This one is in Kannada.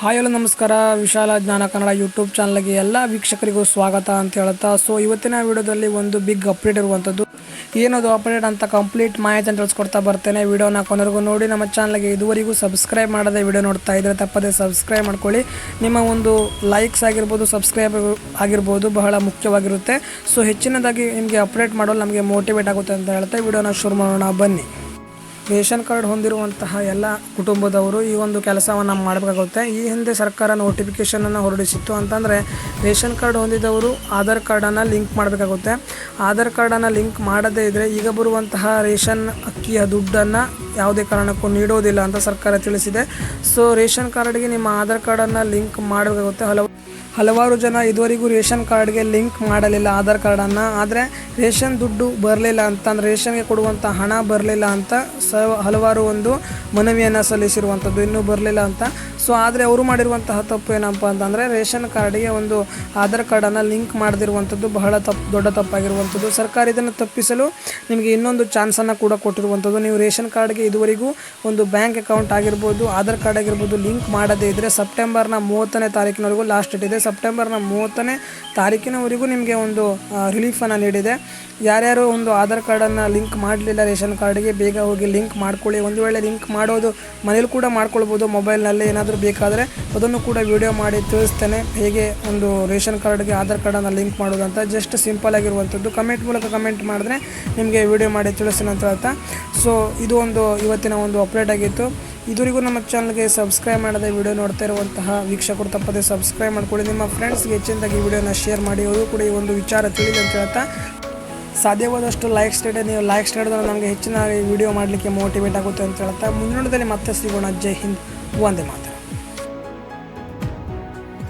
ಹಾಯ್ ಎಲ್ಲ ನಮಸ್ಕಾರ. ವಿಶಾಲ ಜ್ಞಾನ ಕನ್ನಡ ಯೂಟ್ಯೂಬ್ ಚಾನಲ್ಗೆ ಎಲ್ಲ ವೀಕ್ಷಕರಿಗೂ ಸ್ವಾಗತ ಅಂತ ಹೇಳ್ತಾ ಸೊ ಇವತ್ತಿನ ವಿಡಿಯೋದಲ್ಲಿ ಒಂದು ಬಿಗ್ ಅಪ್ಡೇಟ್ ಇರುವಂಥದ್ದು ಏನದು ಅಪ್ಡೇಟ್ ಅಂತ ಕಂಪ್ಲೀಟ್ ಮಾಹಿತಿಯನ್ನು ತಿಳಿಸ್ಕೊಡ್ತಾ ಬರ್ತೇನೆ. ವಿಡಿಯೋನ ಕೊನೆಗೂ ನೋಡಿ, ನಮ್ಮ ಚಾನಲ್ಗೆ ಇದುವರೆಗೂ ಸಬ್ಸ್ಕ್ರೈಬ್ ಮಾಡದೆ ವಿಡಿಯೋ ನೋಡ್ತಾ ಇದ್ದರೆ ತಪ್ಪದೆ ಸಬ್ಸ್ಕ್ರೈಬ್ ಮಾಡ್ಕೊಳ್ಳಿ. ನಿಮ್ಮ ಒಂದು ಲೈಕ್ಸ್ ಆಗಿರ್ಬೋದು ಸಬ್ಸ್ಕ್ರೈಬ್ ಆಗಿರ್ಬೋದು ಬಹಳ ಮುಖ್ಯವಾಗಿರುತ್ತೆ. ಸೊ ಹೆಚ್ಚಿನದಾಗಿ ನಿಮಗೆ ಅಪ್ಡೇಟ್ ಮಾಡಲು ನಮಗೆ ಮೋಟಿವೇಟ್ ಆಗುತ್ತೆ ಅಂತ ಹೇಳ್ತಾ, ವಿಡಿಯೋನ ಶುರು ಮಾಡೋಣ, ಬನ್ನಿ. ರೇಷನ್ ಕಾರ್ಡ್ ಹೊಂದಿರುವಂತಹ ಎಲ್ಲ ಕುಟುಂಬದವರು ಈ ಒಂದು ಕೆಲಸವನ್ನು ಮಾಡಬೇಕಾಗುತ್ತೆ. ಈ ಹಿಂದೆ ಸರ್ಕಾರ ನೋಟಿಫಿಕೇಷನನ್ನು ಹೊರಡಿಸಿತ್ತು ಅಂತಂದರೆ ರೇಷನ್ ಕಾರ್ಡ್ ಹೊಂದಿದವರು ಆಧಾರ್ ಕಾರ್ಡನ್ನು ಲಿಂಕ್ ಮಾಡಬೇಕಾಗುತ್ತೆ. ಆಧಾರ್ ಕಾರ್ಡನ್ನು ಲಿಂಕ್ ಮಾಡದೇ ಇದ್ದರೆ ಈಗ ಬರುವಂತಹ ರೇಷನ್ ಅಕ್ಕಿಯ ದುಡ್ಡನ್ನು ಯಾವುದೇ ಕಾರಣಕ್ಕೂ ನೀಡೋದಿಲ್ಲ ಅಂತ ಸರ್ಕಾರ ತಿಳಿಸಿದೆ. ಸೊ ರೇಷನ್ ಕಾರ್ಡ್ಗೆ ನಿಮ್ಮ ಆಧಾರ್ ಕಾರ್ಡನ್ನು ಲಿಂಕ್ ಮಾಡಬೇಕಾಗುತ್ತೆ. ಹಲವು ಹಲವಾರು ಜನ ಇದುವರೆಗೂ ರೇಷನ್ ಕಾರ್ಡ್ಗೆ ಲಿಂಕ್ ಮಾಡಲಿಲ್ಲ, ಆಧಾರ್ ಕಾರ್ಡನ್ನು. ಆದರೆ ರೇಷನ್ ದುಡ್ಡು ಬರಲಿಲ್ಲ ಅಂತಂದ್ರೆ ರೇಷನ್ಗೆ ಕೊಡುವಂಥ ಹಣ ಬರಲಿಲ್ಲ ಅಂತ ಸ ಹಲವಾರು ಒಂದು ಮನವಿಯನ್ನು ಸಲ್ಲಿಸಿರುವಂಥದ್ದು ಇನ್ನೂ ಬರಲಿಲ್ಲ ಅಂತ ಸೊ ಆದರೆ ಅವರು ಮಾಡಿರುವಂತಹ ತಪ್ಪು ಏನಪ್ಪ ಅಂತಂದರೆ ರೇಷನ್ ಕಾರ್ಡಿಗೆ ಒಂದು ಆಧಾರ್ ಕಾರ್ಡನ್ನು ಲಿಂಕ್ ಮಾಡದಿರುವಂಥದ್ದು ಬಹಳ ತಪ್ಪು, ದೊಡ್ಡ ತಪ್ಪಾಗಿರುವಂಥದ್ದು. ಸರ್ಕಾರ ಇದನ್ನು ತಪ್ಪಿಸಲು ನಿಮಗೆ ಇನ್ನೊಂದು ಚಾನ್ಸನ್ನು ಕೂಡ ಕೊಟ್ಟಿರುವಂಥದ್ದು. ನೀವು ರೇಷನ್ ಕಾರ್ಡ್ಗೆ ಇದುವರೆಗೂ ಒಂದು ಬ್ಯಾಂಕ್ ಅಕೌಂಟ್ ಆಗಿರ್ಬೋದು, ಆಧಾರ್ ಕಾರ್ಡ್ ಆಗಿರ್ಬೋದು ಲಿಂಕ್ ಮಾಡದೇ ಇದ್ದರೆ ಸೆಪ್ಟೆಂಬರ್ನ ಮೂವತ್ತನೇ ತಾರೀಕಿನವರೆಗೂ ಲಾಸ್ಟ್ ಡೇಟ್ ಇದೆ. ಸೆಪ್ಟೆಂಬರ್ನ ಮೂವತ್ತನೇ ತಾರೀಕಿನವರೆಗೂ ನಿಮಗೆ ಒಂದು ರಿಲೀಫನ್ನು ನೀಡಿದೆ. ಯಾರ್ಯಾರು ಒಂದು ಆಧಾರ್ ಕಾರ್ಡನ್ನು ಲಿಂಕ್ ಮಾಡಲಿಲ್ಲ ರೇಷನ್ ಕಾರ್ಡ್ಗೆ, ಬೇಗ ಹೋಗಿ ಲಿಂಕ್ ಮಾಡ್ಕೊಳ್ಳಿ. ಒಂದು ವೇಳೆ ಲಿಂಕ್ ಮಾಡೋದು ಮನೇಲಿ ಕೂಡ ಮಾಡ್ಕೊಳ್ಬೋದು. ಮೊಬೈಲ್ನಲ್ಲಿ ಏನಾದರೂ ಬೇಕಾದರೆ ಅದನ್ನು ಕೂಡ ವಿಡಿಯೋ ಮಾಡಿ ತಿಳಿಸ್ತೇನೆ. ಹೇಗೆ ಒಂದು ರೇಷನ್ ಕಾರ್ಡ್ಗೆ ಆಧಾರ್ ಕಾರ್ಡನ್ನು ಲಿಂಕ್ ಮಾಡೋದಂತ ಜಸ್ಟ್ ಸಿಂಪಲ್ ಆಗಿರುವಂಥದ್ದು ಕಮೆಂಟ್ ಮೂಲಕ ಕಮೆಂಟ್ ಮಾಡಿದ್ರೆ ನಿಮಗೆ ವಿಡಿಯೋ ಮಾಡಿ ತಿಳಿಸ್ತೇನೆ ಅಂತ ಹೇಳ್ತಾ. ಸೊ ಇದು ಒಂದು ಇವತ್ತಿನ ಒಂದು ಅಪ್ಡೇಟ್ ಆಗಿತ್ತು. ಇದುವರೆಗೂ ನಮ್ಮ ಚಾನಲ್ಗೆ ಸಬ್ಸ್ಕ್ರೈಬ್ ಮಾಡದೆ ವಿಡಿಯೋ ನೋಡ್ತಾ ಇರುವಂತಹ ವೀಕ್ಷಕರು ತಪ್ಪದೆ ಸಬ್ಸ್ಕ್ರೈಬ್ ಮಾಡ್ಕೊಳ್ಳಿ. ನಿಮ್ಮ ಫ್ರೆಂಡ್ಸ್ಗೆ ಹೆಚ್ಚಿನದಾಗಿ ವಿಡಿಯೋನ ಶೇರ್ ಮಾಡಿ. ಅವರು ಕೂಡ ಈ ಒಂದು ವಿಚಾರ ತಿಳಿದು ಅಂತ ಹೇಳ್ತಾ. ಸಾಧ್ಯವಾದಷ್ಟು ಲೈಕ್ ನೀಡಿ. ನೀವು ಲೈಕ್ ನೀಡಿದ್ರೆ ನಮಗೆ ಹೆಚ್ಚಿನ ವಿಡಿಯೋ ಮಾಡಲಿಕ್ಕೆ ಮೋಟಿವೇಟ್ ಆಗುತ್ತೆ ಅಂತ ಹೇಳ್ತಾ. ಮುಂದಿನದಲ್ಲಿ ಮತ್ತೆ ಸಿಗೋಣ. ಜೈ ಹಿಂದ್. ಒಂದೇ ಮಾತು